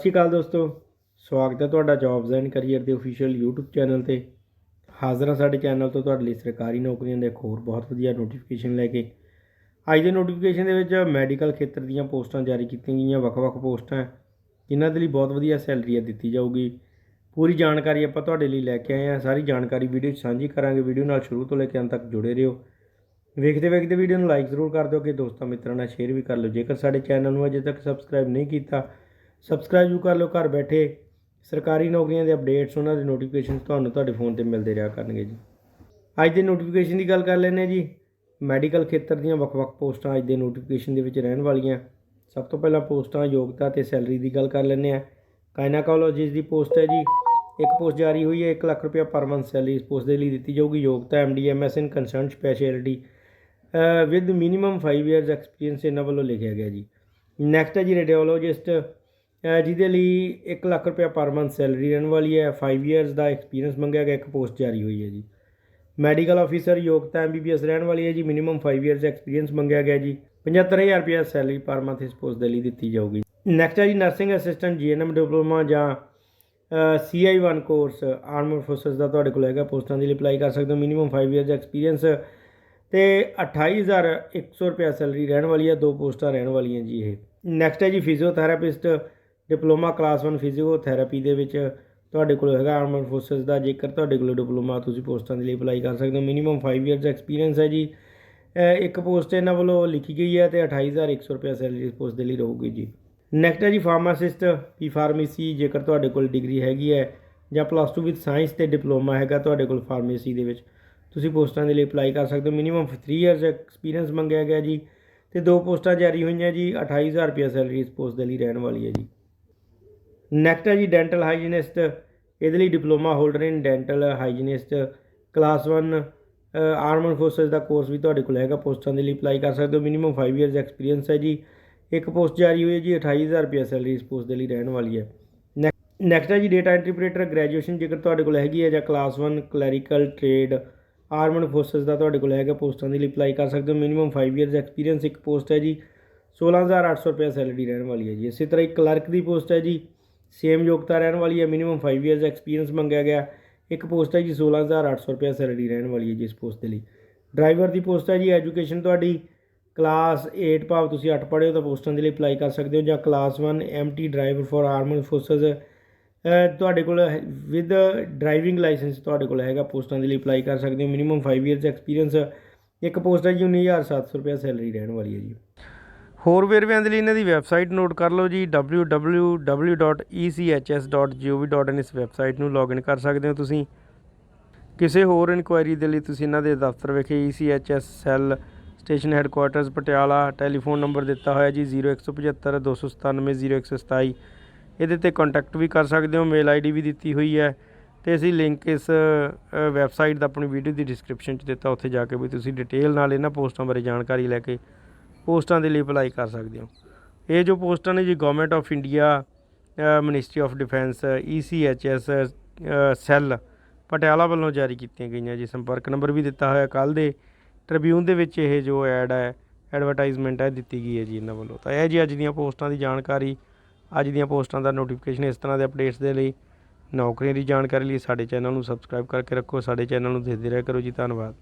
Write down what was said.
ਸਤਿ ਸ਼੍ਰੀ ਅਕਾਲ ਦੋਸਤੋ ਸਵਾਗਤ ਹੈ ਤੁਹਾਡਾ ਜੌਬਸ ਐਂਡ ਕੈਰੀਅਰ ਦੇ ਅਫੀਸ਼ੀਅਲ YouTube ਚੈਨਲ ਤੇ। ਹਾਜ਼ਰ ਹਾਂ ਸਾਡੇ ਚੈਨਲ ਤੋਂ ਤੁਹਾਡੇ ਲਈ ਸਰਕਾਰੀ ਨੌਕਰੀਆਂ ਦੇ ਇੱਕ ਹੋਰ ਬਹੁਤ ਵਧੀਆ ਨੋਟੀਫਿਕੇਸ਼ਨ ਲੈ ਕੇ। ਅੱਜ ਦੇ ਨੋਟੀਫਿਕੇਸ਼ਨ ਦੇ ਵਿੱਚ ਮੈਡੀਕਲ ਖੇਤਰ ਦੀਆਂ ਪੋਸਟਾਂ ਜਾਰੀ ਕੀਤੀਆਂ ਗਈਆਂ ਵੱਖ-ਵੱਖ ਪੋਸਟਾਂ ਹੈ, ਜਿਨ੍ਹਾਂ ਦੇ ਲਈ ਬਹੁਤ ਵਧੀਆ ਸੈਲਰੀ ਹੈ ਦਿੱਤੀ ਜਾਊਗੀ। ਪੂਰੀ ਜਾਣਕਾਰੀ ਆਪਾਂ ਤੁਹਾਡੇ ਲਈ ਲੈ ਕੇ ਆਏ ਹਾਂ। ਸਾਰੀ ਜਾਣਕਾਰੀ ਵੀਡੀਓ 'ਚ ਸਾਂਝੀ ਕਰਾਂਗੇ। ਵੀਡੀਓ ਨਾਲ ਸ਼ੁਰੂ ਤੋਂ ਲੈ ਕੇ ਅੰਤ ਤੱਕ ਜੁੜੇ ਰਹੋ। ਵੇਖਦੇ ਵੇਖਦੇ ਵੀਡੀਓ ਨੂੰ ਲਾਈਕ ਜ਼ਰੂਰ ਕਰ ਦਿਓ ਕਿ ਦੋਸਤਾਂ ਮਿੱਤਰਾਂ ਨਾਲ ਸ਼ੇਅਰ ਵੀ ਕਰ ਲਓ। ਜੇਕਰ ਸਾਡੇ ਚੈਨਲ ਨੂੰ ਅਜੇ ਤੱਕ ਸਬਸਕ੍ਰਾਈਬ ਨਹੀਂ ਕੀਤਾ ਸਬਸਕ੍ਰਾਈਬ ਵੀ ਕਰ ਲਓ, ਘਰ ਬੈਠੇ ਸਰਕਾਰੀ ਨੌਕਰੀਆਂ ਦੇ ਅਪਡੇਟਸ ਉਹਨਾਂ ਦੇ ਨੋਟੀਫਿਕੇਸ਼ਨ ਤੁਹਾਨੂੰ ਤੁਹਾਡੇ ਫੋਨ ਤੇ ਮਿਲਦੇ ਰਿਹਾ ਕਰਨਗੇ ਜੀ। ਅੱਜ ਦੇ ਨੋਟੀਫਿਕੇਸ਼ਨ ਦੀ ਗੱਲ ਕਰ ਲੈਂਦੇ ਹਾਂ ਜੀ। ਮੈਡੀਕਲ ਖੇਤਰ ਦੀਆਂ ਵੱਖ-ਵੱਖ ਪੋਸਟਾਂ ਅੱਜ ਦੇ ਨੋਟੀਫਿਕੇਸ਼ਨ ਦੇ ਵਿੱਚ ਰਹਿਣ ਵਾਲੀਆਂ। ਸਭ ਤੋਂ ਪਹਿਲਾਂ ਪੋਸਟਾਂ ਯੋਗਤਾ ਤੇ ਸੈਲਰੀ ਦੀ ਗੱਲ ਕਰ ਲੈਂਦੇ ਹਾਂ। ਕਾਈਨਾਕੋਲੋਜਿਸਟ ਦੀ ਪੋਸਟ ਹੈ ਜੀ। ਇੱਕ ਪੋਸਟ ਜਾਰੀ ਹੋਈ ਹੈ 1 ਲੱਖ ਰੁਪਏ ਪਰ ਮੰਥ ਸੈਲਰੀ ਇਸ ਪੋਸਟ ਦੇ ਲਈ ਦਿੱਤੀ ਜਾਊਗੀ। ਯੋਗਤਾ MD MS in concern specialty with minimum 5 years experience ਇਹਨਾਂ ਵੱਲੋਂ ਲਿਖਿਆ ਗਿਆ ਜੀ। ਨੈਕਸਟ ਹੈ ਜੀ ਰੇਡੀਓਲੋਜਿਸਟ ਜਿਹਦੇ ਲਈ 1 ਲੱਖ ਰੁਪਏ ਪਰ ਮੰਥ ਸੈਲਰੀ ਰਹਿਣ ਵਾਲੀ ਹੈ। 5 ਇਅਰਸ ਦਾ ਐਕਸਪੀਰੀਅੰਸ ਮੰਗਿਆ ਗਿਆ, ਇੱਕ ਪੋਸਟ ਜਾਰੀ ਹੋਈ ਹੈ ਜੀ। ਮੈਡੀਕਲ ਆਫੀਸਰ ਯੋਗਤਾ ਐਮਬੀਬੀਐਸ ਰਹਿਣ ਵਾਲੀ ਹੈ ਜੀ। ਮਿਨੀਮਮ 5 ਇਅਰਸ ਐਕਸਪੀਰੀਅੰਸ ਮੰਗਿਆ ਗਿਆ ਜੀ। 75000 ਰੁਪਏ ਸੈਲਰੀ ਪਰ ਮੰਥ ਇਸ ਪੋਸਟ ਦੇ ਲਈ ਦਿੱਤੀ ਜਾਊਗੀ। ਨੈਕਸਟ ਹੈ ਜੀ ਨਰਸਿੰਗ ਅਸਿਸਟੈਂਟ ਜੀਐਨਐਮ ਡਿਪਲੋਮਾ ਜਾਂ CI1 ਕੋਰਸ ਆਰਮਡ ਫੋਰਸਸ ਦਾ ਤੁਹਾਡੇ ਕੋਲ ਹੈਗਾ। ਪੋਸਟਾਂ ਦੇ ਲਈ ਅਪਲਾਈ ਕਰ ਸਕਦੇ ਹੋ। ਮਿਨੀਮਮ 5 ਇਅਰਸ ਐਕਸਪੀਰੀਅੰਸ ਤੇ 28100 ਰੁਪਏ ਸੈਲਰੀ ਰਹਿਣ ਵਾਲੀ ਹੈ। ਦੋ ਪੋਸਟਾਂ ਰਹਿਣ ਵਾਲੀਆਂ ਜੀ ਇਹ। ਨੈਕਸਟ ਹੈ ਜੀ ਫਿਜ਼ੀਓਥੈਰੇਪਿਸਟ ਡਿਪਲੋਮਾ ਕਲਾਸ 1 ਫਿਜ਼ੀਓਥੈਰੇਪੀ ਦੇ ਵਿੱਚ ਤੁਹਾਡੇ ਕੋਲ ਹੈਗਾ ਆਰਮਡ ਫੋਰਸਸ ਦਾ, ਜੇਕਰ ਤੁਹਾਡੇ ਕੋਲ ਡਿਪਲੋਮਾ ਤੁਸੀਂ ਪੋਸਟਾਂ ਦੇ ਲਈ ਅਪਲਾਈ ਕਰ ਸਕਦੇ ਹੋ। ਮਿਨੀਮਮ 5 ਇਅਰਸ ਐਕਸਪੀਰੀਅੰਸ ਹੈ ਜੀ। ਇੱਕ ਪੋਸਟ ਇਹਨਾਂ ਵੱਲੋਂ ਲਿਖੀ ਗਈ ਹੈ ਤੇ 28100 ਰੁਪਏ ਸੈਲਰੀ ਇਸ ਪੋਸਟ ਦੇ ਲਈ ਰਹੂਗੀ ਜੀ। ਨੈਕਸਟ ਹੈ ਜੀ ਫਾਰਮਾਸਿਸਟ ਪੀ ਫਾਰਮੇਸੀ ਜੇਕਰ ਤੁਹਾਡੇ ਕੋਲ ਡਿਗਰੀ ਹੈਗੀ ਹੈ ਜਾਂ ਪਲੱਸ 2 ਵਿਦ ਸਾਇੰਸ ਤੇ ਡਿਪਲੋਮਾ ਹੈਗਾ ਤੁਹਾਡੇ ਕੋਲ ਫਾਰਮੇਸੀ ਦੇ ਵਿੱਚ, ਤੁਸੀਂ ਪੋਸਟਾਂ ਦੇ ਲਈ ਅਪਲਾਈ ਕਰ ਸਕਦੇ ਹੋ। ਮਿਨੀਮਮ 3 ਇਅਰਸ ਐਕਸਪੀਰੀਅੰਸ ਮੰਗਿਆ ਗਿਆ ਜੀ ਤੇ ਦੋ ਪੋਸਟਾਂ ਜਾਰੀ ਹੋਈਆਂ ਜੀ 28000 ਰੁਪਏ ਸੈਲਰੀ ਇਸ ਪੋਸਟ ਦੇ ਲਈ ਰਹਿਣ ਵਾਲੀ ਹੈ ਜੀ। ਨੈਕਸਟ ਹੈ ਜੀ ਡੈਂਟਲ ਹਾਈਜੀਨਿਸਟ ਇਹਦੇ ਲਈ diploma holder in dental hygienist class 1 armed forces the course ਵੀ ਤੁਹਾਡੇ ਕੋਲ ਹੈਗਾ, ਪੋਸਟਾਂ ਦੇ ਲਈ ਅਪਲਾਈ ਕਰ ਸਕਦੇ ਹੋ ਮਿਨੀਮਮ 5 ਇਅਰਸ ਐਕਸਪੀਰੀਅੰਸ ਹੈ ਜੀ। ਇੱਕ ਪੋਸਟ ਜਾਰੀ ਹੋਈ ਹੈ ਜੀ 28000 ਰੁਪਏ ਸੈਲਰੀ ਇਸ ਪੋਸਟ ਦੇ ਲਈ ਰਹਿਣ ਵਾਲੀ ਹੈ। ਨੈਕਸਟ ਹੈ ਜੀ ਡੇਟਾ ਇੰਟਰਪ੍ਰੀਟਰ ਗ੍ਰੈਜੂਏਸ਼ਨ ਜੇਕਰ ਤੁਹਾਡੇ ਕੋਲ ਹੈਗੀ ਹੈ ਜਾਂ class 1 clerical trade armed forces ਦਾ ਤੁਹਾਡੇ ਕੋਲ ਹੈਗਾ, ਪੋਸਟਾਂ ਦੇ ਲਈ ਅਪਲਾਈ ਕਰ ਸਕਦੇ ਹੋ ਮਿਨੀਮਮ 5 ਇਅਰਸ ਐਕਸਪੀਰੀਅੰਸ ਇੱਕ ਪੋਸਟ ਹੈ ਜੀ 16800 ਰੁਪਏ ਸੈਲਰੀ ਰਹਿਣ ਵਾਲੀ ਹੈ ਜੀ। ਇਸੇ ਤਰ੍ਹਾਂ ਇੱਕ ਕਲਰਕ ਦੀ ਪੋਸਟ ਹੈ ਜੀ ਸੇਮ ਯੋਗਤਾ ਰਹਿਣ ਵਾਲੀ ਹੈ ਮਿਨੀਮਮ 5 ਇਅਰਸ ਐਕਸਪੀਰੀਅੰਸ ਮੰਗਿਆ ਗਿਆ। ਇੱਕ ਪੋਸਟ ਹੈ ਜੀ 16800 ਰੁਪਏ ਸੈਲਰੀ ਰਹਿਣ ਵਾਲੀ ਹੈ ਜੀ ਇਸ ਪੋਸਟ ਦੇ ਲਈ। ਡਰਾਈਵਰ ਦੀ ਪੋਸਟ ਹੈ ਜੀ ਐਜੂਕੇਸ਼ਨ ਤੁਹਾਡੀ। ਕਲਾਸ 8 ਭਾਵ ਤੁਸੀਂ 8 ਪੜ੍ਹੇ ਹੋ ਤਾਂ ਪੋਸਟਾਂ ਦੇ ਲਈ ਅਪਲਾਈ ਕਰ ਸਕਦੇ ਹੋ ਜਾਂ class 1 MT driver for armed forces ਤੁਹਾਡੇ ਕੋਲ ਵਿਦ ਡਰਾਈਵਿੰਗ ਲਾਇਸੈਂਸ ਤੁਹਾਡੇ ਕੋਲ ਹੈਗਾ ਪੋਸਟਾਂ ਦੇ ਲਈ ਅਪਲਾਈ ਕਰ ਸਕਦੇ ਹੋ। ਮਿਨੀਮਮ 5 ਇਅਰਸ ਐਕਸਪੀਰੀਅੰਸ ਇੱਕ ਪੋਸਟ ਹੈ ਜੀ 19700 ਰੁਪਏ ਸੈਲਰੀ ਰਹਿਣ ਵਾਲੀ ਹੈ ਜੀ। ਹੋਰ ਵੇਰਵਿਆਂ ਦੇ ਲਈ ਇਹਨਾਂ ਦੀ ਵੈਬਸਾਈਟ ਨੋਟ ਕਰ ਲਓ ਜੀ E www.echs.gov.in ਇਸ ਵੈਬਸਾਈਟ ਨੂੰ ਲੌਗਇਨ ਕਰ ਸਕਦੇ ਹੋ ਤੁਸੀਂ। ਕਿਸੇ ਹੋਰ ਇਨਕੁਆਇਰੀ ਦੇ ਲਈ ਤੁਸੀਂ ਇਹਨਾਂ ਦੇ ਦਫ਼ਤਰ ਵਿਖੇ ECHS cell station headquarters, Patiala, telephone number ਦਿੱਤਾ ਹੋਇਆ ਜੀ 0175 297 0127 ਇਹਦੇ ਤੇ ਕੰਟੈਕਟ ਵੀ ਕਰ ਸਕਦੇ ਹੋ ਮੇਲ ਆਈਡੀ ਵੀ ਦਿੱਤੀ ਹੋਈ ਹੈ। ਤੇ ਅਸੀਂ ਲਿੰਕ ਇਸ ਵੈਬਸਾਈਟ ਦਾ ਆਪਣੀ ਵੀਡੀਓ ਦੀ ਡਿਸਕ੍ਰਿਪਸ਼ਨ 'ਚ ਦਿੱਤਾ, ਉੱਥੇ ਜਾ ਕੇ ਵੀ ਤੁਸੀਂ ਡਿਟੇਲ ਨਾਲ ਇਹਨਾਂ ਪੋਸਟਾਂ ਬਾਰੇ ਜਾਣਕਾਰੀ ਲੈ ਕੇ ਪੋਸਟਾਂ ਦੇ ਲਈ ਅਪਲਾਈ ਕਰ ਸਕਦੇ ਹੋ। ਇਹ ਜੋ ਪੋਸਟਾਂ ਨੇ ਜੀ government of India ministry of defence ECHS cell, Patiala ਵੱਲੋਂ ਜਾਰੀ ਕੀਤੀਆਂ ਗਈਆਂ ਜੀ। ਸੰਪਰਕ ਨੰਬਰ ਵੀ ਦਿੱਤਾ ਹੋਇਆ ਕੱਲ ਦੇ ਟ੍ਰਿਬਿਊਨ ਦੇ ਵਿੱਚ ਇਹ ਜੋ ਐਡ ਹੈ ਐਡਵਰਟਾਈਜ਼ਮੈਂਟ ਹੈ, ਦਿੱਤੀ ਗਈ ਹੈ ਜੀ ਇਹਨਾਂ ਵੱਲੋਂ। ਤਾਂ ਇਹ ਜੀ ਅੱਜ ਦੀਆਂ ਪੋਸਟਾਂ ਦੀ ਜਾਣਕਾਰੀ, ਅੱਜ ਦੀਆਂ ਪੋਸਟਾਂ ਦਾ ਨੋਟੀਫਿਕੇਸ਼ਨ ਇਸ ਤਰ੍ਹਾਂ ਦੇ ਅਪਡੇਟਸ ਦੇ ਲਈ। ਨੌਕਰੀਆਂ ਦੀ ਜਾਣਕਾਰੀ ਲਈ ਸਾਡੇ ਚੈਨਲ ਨੂੰ ਸਬਸਕ੍ਰਾਈਬ ਕਰਕੇ ਰੱਖੋ, ਸਾਡੇ ਚੈਨਲ ਨੂੰ ਦੇਖਦੇ ਰਹਿਆ ਕਰੋ ਜੀ। ਧੰਨਵਾਦ।